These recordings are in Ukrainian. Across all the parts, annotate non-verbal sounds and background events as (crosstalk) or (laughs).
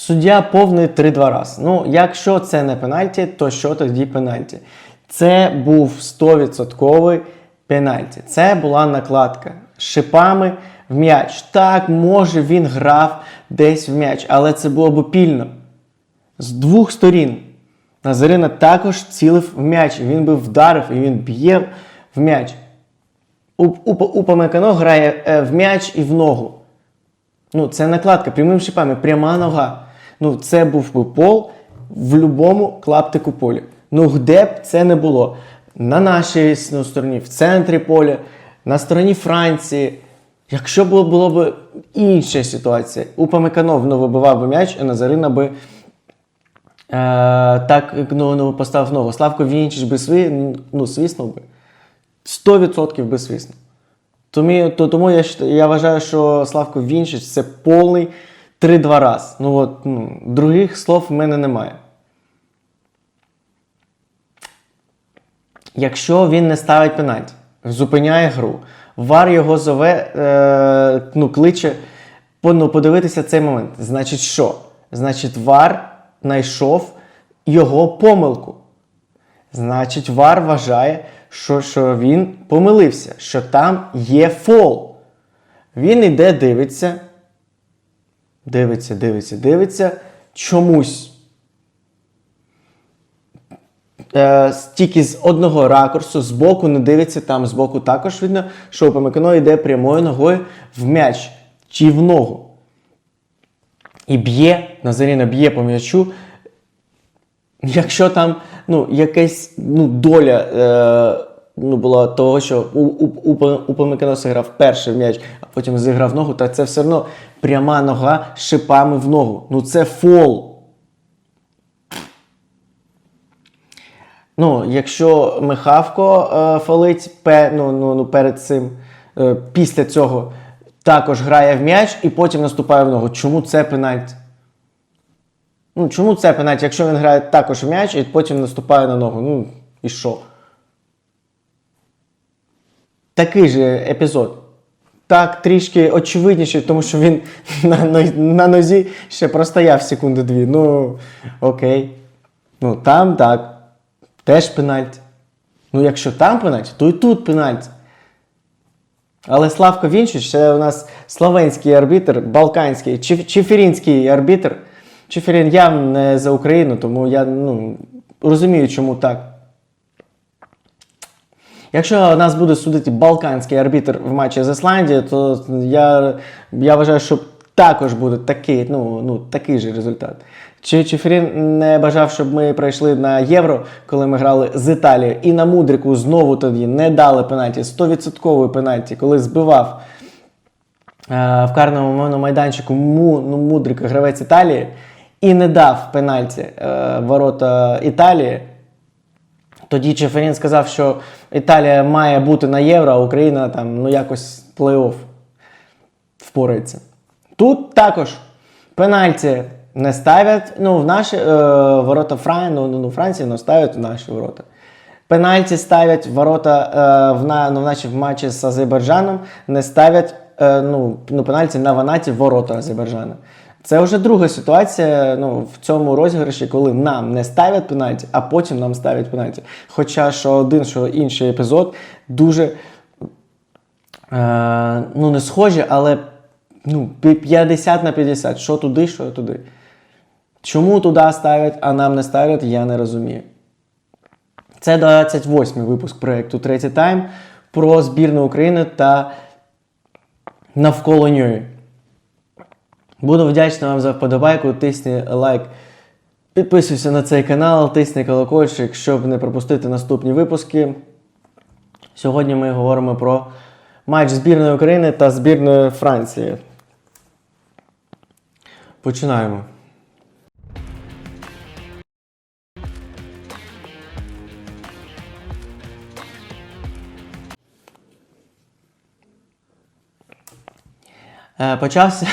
Суддя повний 3-2 раз. Ну, якщо це не пенальті, то що тоді пенальті? Це був 100% пенальті. Це була накладка з шипами в м'яч. Так, може він грав десь в м'яч, але це було б пільно. З двох сторін. Назарина також цілив в м'яч, він би вдарив, і він б'є в м'яч. Упамекано грає е, в м'яч і в ногу. Ну, це накладка прямими шипами, пряма нога. Ну, це був би пол в будь-якому клаптику поля. Ну, де б це не було. На нашій ну, стороні, в центрі поля, на стороні Франції. Якщо було, було б інша ситуація, Упамеканов ну, вибивав би м'яч, а Назарина би е, так ну, ну, поставив ногу. Славко Вінчич би сві, ну, свиснув би. 100% би свиснув. Тому, то, тому я, я вважаю, що Славко Вінчич це повний 3-2 раз. Ну, от, ну, других слов в мене немає. Якщо він не ставить пенальті, зупиняє гру, вар його зове, е, ну, кличе ну, подивитися цей момент. Значить, що? Значить, вар знайшов його помилку. Значить, вар вважає, що, що він помилився, що там є фол. Він іде, дивиться, дивиться, дивиться, дивиться, чомусь. Е, тільки з одного ракурсу, з боку не дивиться, там з боку також видно, що Упамекано йде прямою ногою в м'яч чи в ногу. І б'є, Назаріна б'є по м'ячу, Якщо там ну, якась ну, доля е, ну, була того, що у, у, у, Упамекано зіграв перший м'яч, потім зіграв ногу, то це все одно пряма нога з шипами в ногу. Ну це фол. Ну, якщо Михавко е, фалить пе, ну, ну, ну, перед цим, е, після цього також грає в м'яч і потім наступає в ногу. Чому це пенальті? Ну, чому це пенальті, якщо він грає також в м'яч і потім наступає на ногу? Ну, і що? Такий же епізод. Так, трішки очевидніший, тому що він (laughs) на, на, нозі ще простояв секунди дві. Ну, окей. Ну, там так. Теж пенальті. Ну, якщо там пенальті, то і тут пенальті. Але Славко Вінчич це у нас словенський арбітр, балканський, чеферінський арбітр. Чеферін я не за Україну, тому я ну, розумію, чому так. Якщо нас буде судити балканський арбітр в матчі з Ісландією, то я, я вважаю, що також буде такий, ну, ну, такий же результат. Чи Чеферін не бажав, щоб ми пройшли на євро, коли ми грали з Італією, і на мудрику знову тоді не дали пенальті, 100% пенальті, коли збивав е, в карному майданчику му, ну, мудрика гравець Італії і не дав пенальті е, ворота Італії. Тоді Чеферін сказав, що Італія має бути на євро, а Україна там ну якось плей-офф впорається. Тут також пенальті не ставлять. Ну, в наші е, ворота Фран, ну, ну, Франції ну, ставлять в наші ворота. Пенальті ставлять ворота е, в, на, ну, наче в матчі з Азербайджаном, не ставлять е, ну, ну, пенальті на ванаті ворота Азербайджану. Це вже друга ситуація ну, в цьому розіграші, коли нам не ставлять пенальті, а потім нам ставлять пенальті. Хоча що один, що інший епізод дуже е, ну, не схожі, але ну, 50 на 50. Що туди, що туди. Чому туди ставлять, а нам не ставлять, я не розумію. Це 28-й випуск проєкту Третій тайм про збірну України та навколо нього. Буду вдячний вам за вподобайку. Тисни лайк, підписуйся на цей канал, тисни колокольчик, щоб не пропустити наступні випуски. Сьогодні ми говоримо про матч збірної України та збірної Франції. Починаємо. Е, Почався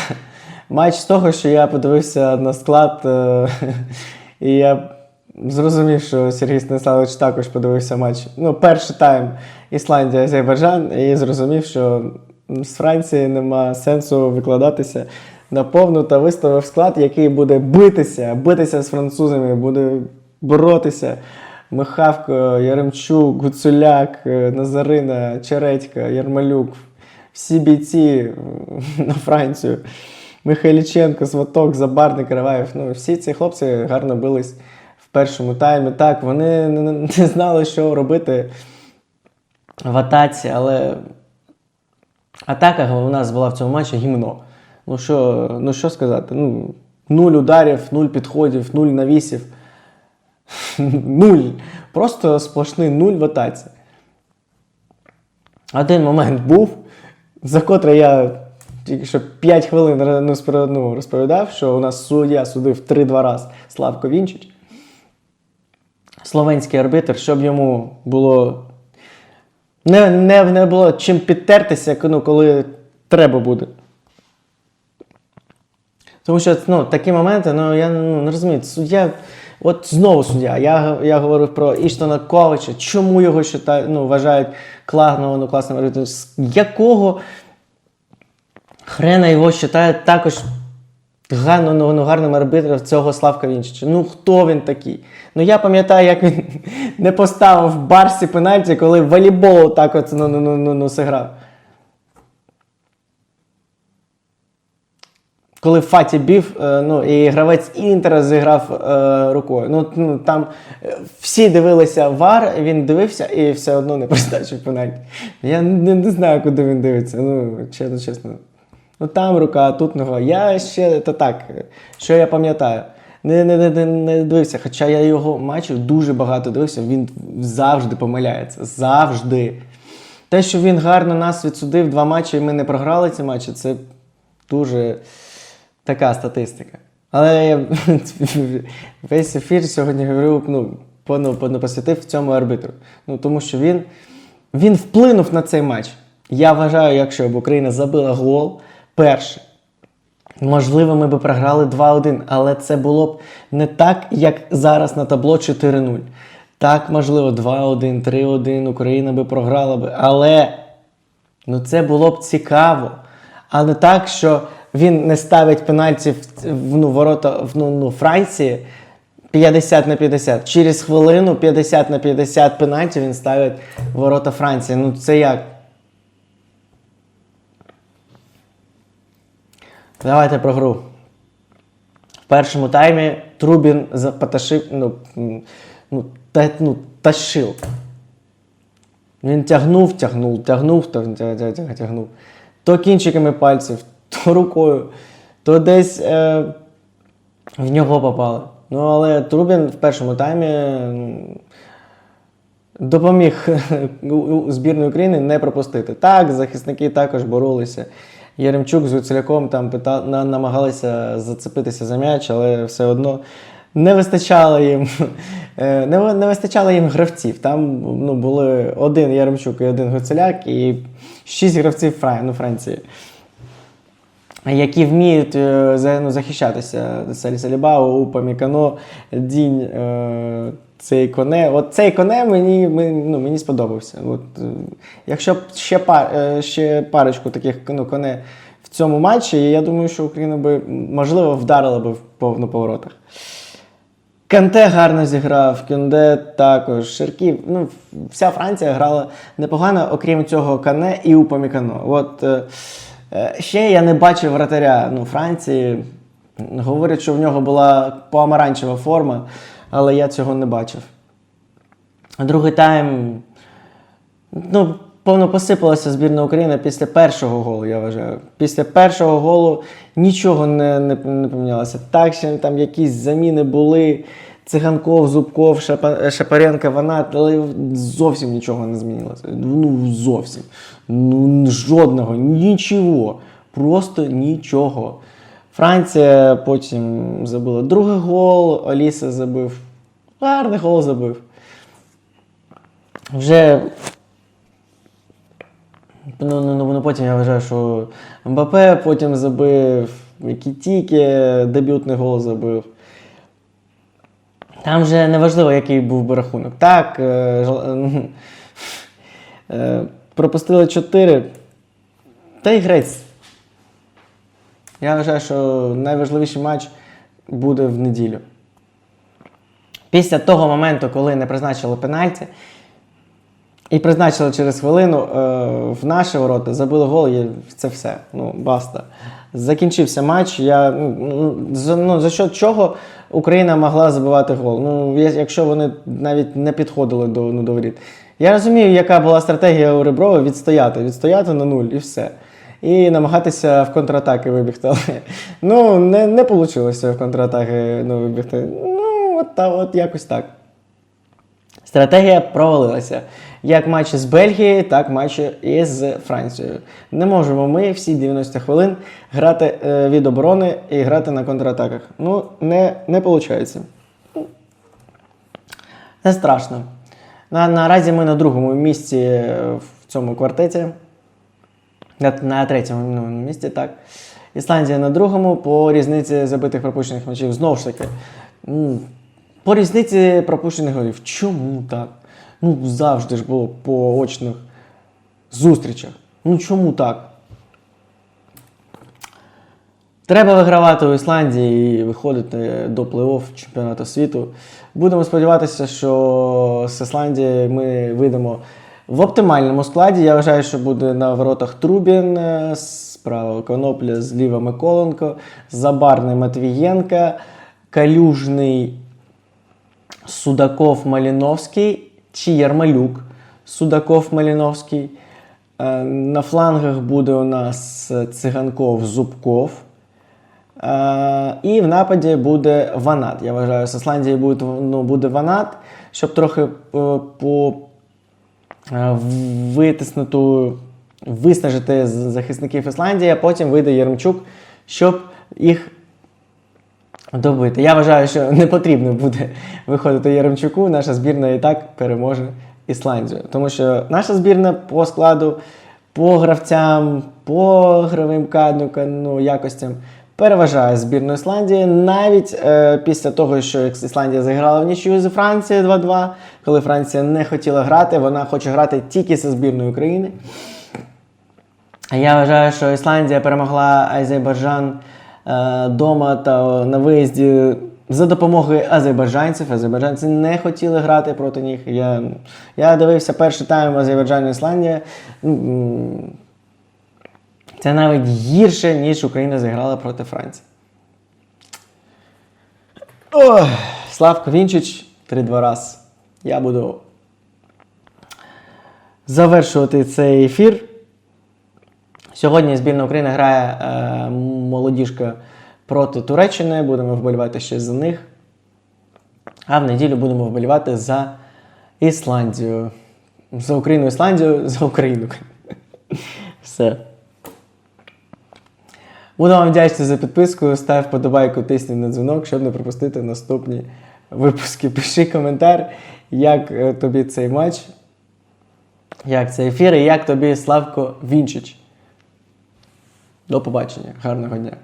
матч з того, що я подивився на склад, е, (laughs) і я зрозумів, що Сергій Станіславович також подивився матч. Ну, перший тайм Ісландія, Азербайджан, і зрозумів, що з Франції нема сенсу викладатися. наповну та виставив склад, який буде битися, битися з французами, буде боротися. Михавко, Яремчук, Гуцуляк, е, Назарина, Чередька, Ярмалюк, всі бійці (laughs) на Францію. Михайліченко, Сваток, Забарник, Караваєв. Ну, всі ці хлопці гарно бились в першому таймі. Так, вони не, не знали, що робити в атаці, але атака у нас була в цьому матчі гімно. Ну що, ну що сказати? Ну, нуль ударів, нуль підходів, нуль навісів. (laughs) Нуль. Просто сплошний нуль в атаці. Один момент був, за котрий я тільки що 5 хвилин ну, ну, розповідав, що у нас суддя судив 3-2 раз Славко Вінчич. Словенський арбітр, щоб йому було. Не, не, не було чим підтертися, ну, коли треба буде. Тому що ну, такі моменти, ну я ну, не розумію, суддя, от знову суддя. Я, я говорив про Іштона Ковача, чому його счита, ну, вважають класним, ну, класним арбітром, з якого хрена його вважають також гарно, ну, ну, гарним арбітром цього Славка Вінчича. Ну хто він такий? Ну я пам'ятаю, як він (laughs) не поставив в барсі пенальті, коли волейбол так от ну, ну, ну, ну, ну, зіграв. Коли Фаті бів, е, ну і гравець Інтера зіграв е, рукою. Ну, ну там е, всі дивилися вар, він дивився і все одно не (laughs) призначив пенальті. Я не, не знаю, куди він дивиться. Ну, чесно, чесно. Ну там рука, тут нога. Я ще то так, що я пам'ятаю. Не, не, не, не, дивився, хоча я його матчів дуже багато дивився, він завжди помиляється. Завжди. Те, що він гарно нас відсудив два матчі, і ми не програли ці матчі, це дуже така статистика. Але я (laughs) весь ефір сьогодні говорив, ну, по- ну, ну, посвятив цьому арбітру. Ну, тому що він, він вплинув на цей матч. Я вважаю, якщо б Україна забила гол перший, можливо, ми б програли 2-1, але це було б не так, як зараз на табло 4-0. Так, можливо, 2-1, 3-1, Україна би програла би, але Ну це було б цікаво. А не так, що він не ставить пенальті в, в ну, ворота в ну, ну, Франції 50 на 50. Через хвилину 50 на 50 пенальті він ставить ворота Франції. Ну це як? Давайте про гру. В першому таймі Трубін запоташив, ну, ну, та, ну, тащив. Він тягнув, тягнув, тягнув, тяг- тяг- тяг- тяг- тягнув. То кінчиками пальців, (laughs) то рукою, то десь е, в нього попало. Ну, але Трубін в першому таймі допоміг (laughs) збірної України не пропустити. Так, захисники також боролися. Яремчук з Гуцуляком там пита... намагалися зацепитися за м'яч, але все одно не вистачало їм, (laughs) е, не, не вистачало їм гравців. Там ну, були один Яремчук і один Гуцуляк, і шість гравців Фран... ну, Франції які вміють е, ну, захищатися. Салі Салібао, Упамікано, Дінь, е, цей коне. От цей коне мені, ну, мені сподобався. От, е, якщо б ще, пар, е, ще парочку таких ну, коне в цьому матчі, я думаю, що Україна би можливо вдарила би в на поворотах. Канте гарно зіграв, Кюнде також, Ширків. Ну, вся Франція грала непогано, окрім цього Кане і Упамікано. От е, ще я не бачив вратаря ну, Франції. Говорять, що в нього була помаранчева форма, але я цього не бачив. Другий тайм. Ну, повно посипалася збірна України після першого голу, я вважаю. Після першого голу нічого не, не, не помінялося. Так, ще там якісь заміни були. Циганков, Зубков, Шапа- Шапаренко, Ванат, але зовсім нічого не змінилося. Ну, зовсім. Ну, жодного, нічого. Просто нічого. Франція потім забила другий гол, Оліса забив. Гарний гол забив. Вже Ну, ну, ну, ну, потім я вважаю, що Мбапе потім забив, Кітіке дебютний гол забив. Там вже не важливо, який був би рахунок. Так, е, е, пропустили 4. Та й грець. Я вважаю, що найважливіший матч буде в неділю. Після того моменту, коли не призначили пенальті, і призначили через хвилину е, в наші ворота, забили гол, і це все. Ну, баста. Закінчився матч. Я, ну, ну, за, ну, за що чого Україна могла забивати гол? Ну, якщо вони навіть не підходили до, ну, до воріт. Я розумію, яка була стратегія у Реброва відстояти, відстояти на нуль і все. І намагатися в контратаки вибігти. Але (laughs) ну, не, не вийшло в контратаки ну, вибігти. Ну, от, та, от якось так. Стратегія провалилася. Як матчі з Бельгією, так матчі і з Францією. Не можемо ми всі 90 хвилин грати е, від оборони і грати на контратаках. Ну, не, не виходить. Не страшно. На, наразі ми на другому місці в цьому квартеті. На, на третьому ну, місці, так. Ісландія на другому по різниці забитих пропущених м'ячів. Знову ж таки. По різниці пропущених голів. Чому так? Ну, завжди ж було по очних зустрічах. Ну чому так? Треба вигравати у Ісландії і виходити до плей-офф чемпіонату світу. Будемо сподіватися, що з Ісландії ми вийдемо в оптимальному складі. Я вважаю, що буде на воротах Трубін, е, справа Конопля, зліва Миколенко, Забарний Матвієнка, Калюжний Судаков Маліновський чи Ярмалюк Судаков Маліновський. Е, На флангах буде у нас Циганков Зубков. Е, І в нападі буде Ванат. Я вважаю, з Ісландії буде, ну, буде Ванат, щоб трохи по е, витиснути, виснажити захисників Ісландії, а потім вийде Єремчук, щоб їх добити. Я вважаю, що не потрібно буде виходити Яремчуку. Наша збірна і так переможе Ісландію. Тому що наша збірна по складу, по гравцям, по гравим кадну, ну, якостям переважає збірну Ісландії навіть е, після того, що Ісландія зіграла в нічию з Францією 2-2, коли Франція не хотіла грати, вона хоче грати тільки зі збірною України. Я вважаю, що Ісландія перемогла Азербайджан е, дома та на виїзді за допомогою азербайджанців. Азербайджанці не хотіли грати проти них. Я, я дивився перший тайм Азербайджан Ісландія. Це навіть гірше, ніж Україна зіграла проти Франції. Ох, Славко Вінчич 3-2 раз. Я буду завершувати цей ефір. Сьогодні збірна України грає е, молодіжка проти Туреччини. Будемо вболівати ще за них. А в неділю будемо вболівати за Ісландію. За Україну, Ісландію, за Україну. (laughs) Все. Буду вам вдячні за підписку. Став вподобайку, тисні на дзвінок, щоб не пропустити наступні випуски. (laughs) Пиши коментар, як е, тобі цей матч, як цей ефір і як тобі Славко Вінчич. До побачення. Гарного дня.